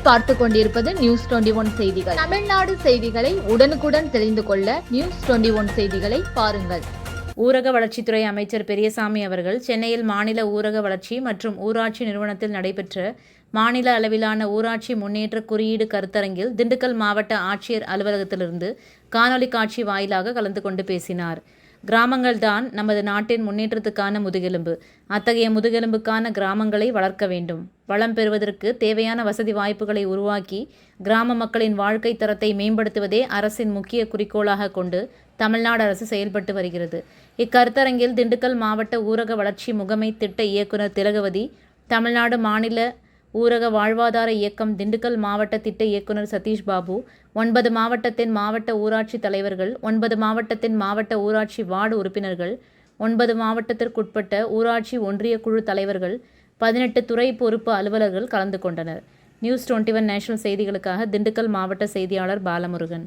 பார்த்து கொண்டிருப்பது news twenty one செய்திகள். தமிழ்நாடு செய்திகளை உடனுக்குடன் தெரிந்து கொள்ள நியூஸ் டுவெண்டி ஒன் செய்திகளை பாருங்கள். ஊரக வளர்ச்சித்துறை அமைச்சர் பெரியசாமி அவர்கள் சென்னையில் மாநில ஊரக வளர்ச்சி மற்றும் ஊராட்சி நிறுவனத்தில் நடைபெற்ற மாநில அளவிலான ஊராட்சி முன்னேற்ற குறியீடு கருத்தரங்கில் திண்டுக்கல் மாவட்ட ஆட்சியர் அலுவலகத்திலிருந்து காணொலி காட்சி வாயிலாக கலந்து கொண்டு பேசினார். கிராமங்கள்தான் நமது நாட்டின் முன்னேற்றத்துக்கான முதுகெலும்பு. அத்தகைய முதுகெலும்புக்கான கிராமங்களை வளர்க்க வேண்டும். வளம் பெறுவதற்கு தேவையான வசதி வாய்ப்புகளை உருவாக்கி கிராம மக்களின் வாழ்க்கை தரத்தை மேம்படுத்துவதே அரசின் முக்கிய குறிக்கோளாக கொண்டு தமிழ்நாடு அரசு செயல்பட்டு வருகிறது. இக்கருத்தரங்கில் திண்டுக்கல் மாவட்ட ஊரக வளர்ச்சி முகமை திட்ட இயக்குனர் திலகவதி தமிழ்நாடு மாநில ஊரக வாழ்வாதார இயக்கம் திண்டுக்கல் மாவட்ட திட்ட இயக்குனர் சதீஷ் பாபு ஒன்பது மாவட்டத்தின் மாவட்ட ஊராட்சி தலைவர்கள் ஒன்பது மாவட்டத்தின் மாவட்ட ஊராட்சி வார்டு உறுப்பினர்கள் ஒன்பது மாவட்டத்திற்குட்பட்ட ஊராட்சி ஒன்றிய குழு தலைவர்கள் பதினெட்டு துறை பொறுப்பு அலுவலர்கள் கலந்து கொண்டனர். நியூஸ் டுவெண்ட்டி ஒன் நேஷனல் செய்திகளுக்காக திண்டுக்கல் மாவட்ட செய்தியாளர் பாலமுருகன்.